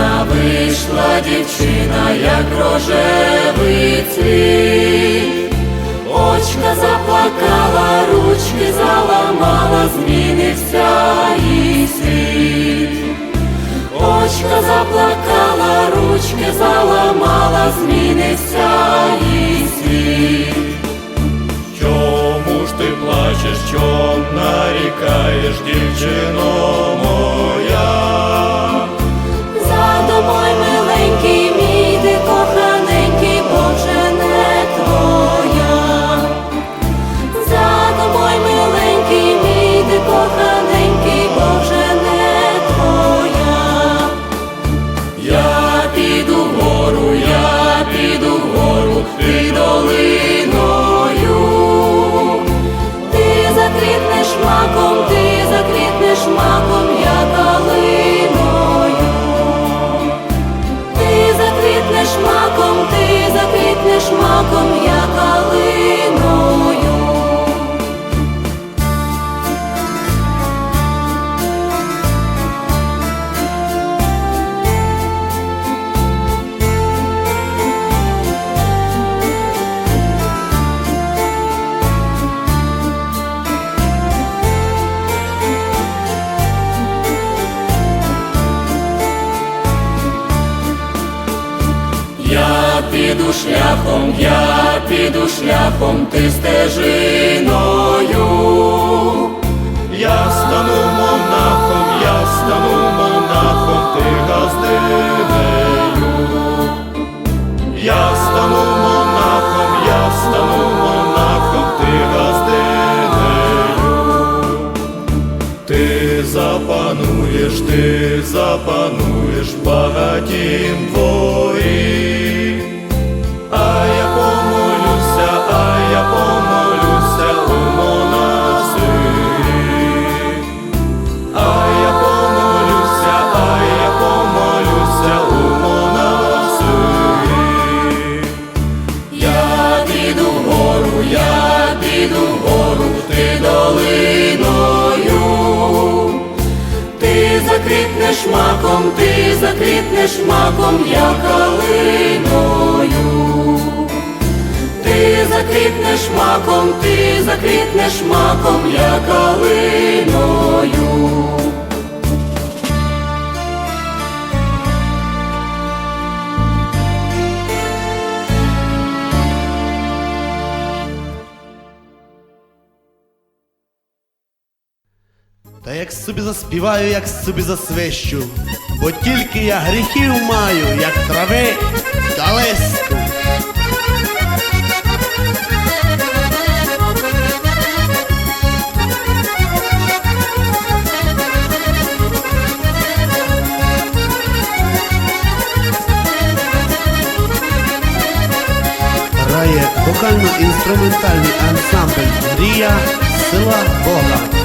Гарна вийшла дівчина, як рожевий цвіт. Очка заплакала, ручки заламала, змінився і світ. Очка заплакала, ручки піду шляхом, я піду шляхом, ти стежиною. Я стану монахом, я стану монахом, ти газдинею. Я стану монахом, я стану монахом, ти газдинею. Ти запануєш, ти запануєш багатім дворі. Заквітнеш маком, ти заквітнеш маком, я калиною. Ти заквітнеш маком, ти заквітнеш маком, я калиною. Та як собі заспіваю, як собі засвищу, бо тільки я гріхів маю, як трави та листу. Грає вокально-інструментальний ансамбль Мрія з села Бога.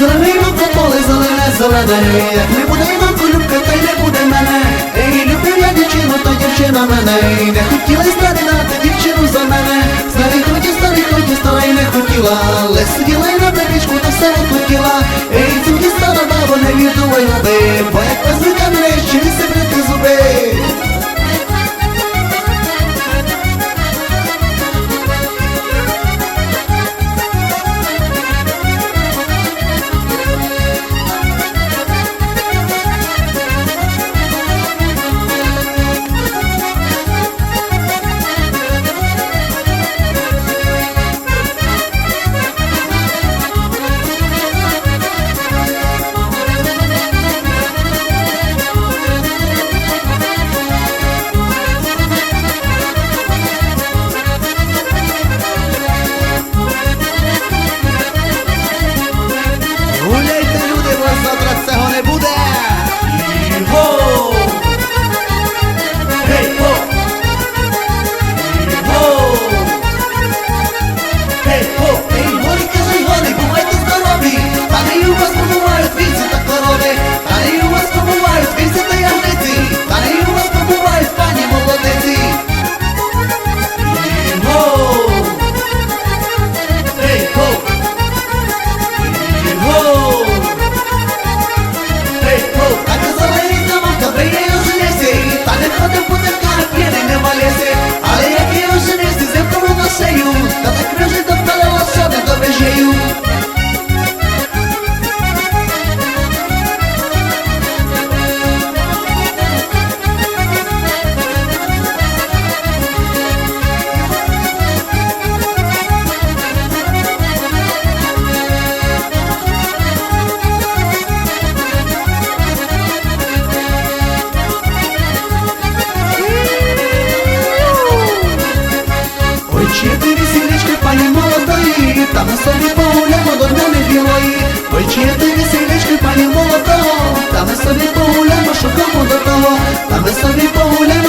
Зелений мамко, поле зелене, зелене, як не буде мамко, любка, та й не буде мене. Ей, любив я дівчину, то дівчина мене. Ей, не хотіла стати на дати дівчину за мене. Старий хоті, старий хоті, стара й не хотіла. Але сиділа й на бережку, та все собі погуляємо до мене білої. Ой, чи є ти весілечки, пані молодо Та ми собі погуляємо, шукамо до того. Та ми собі погуляємо,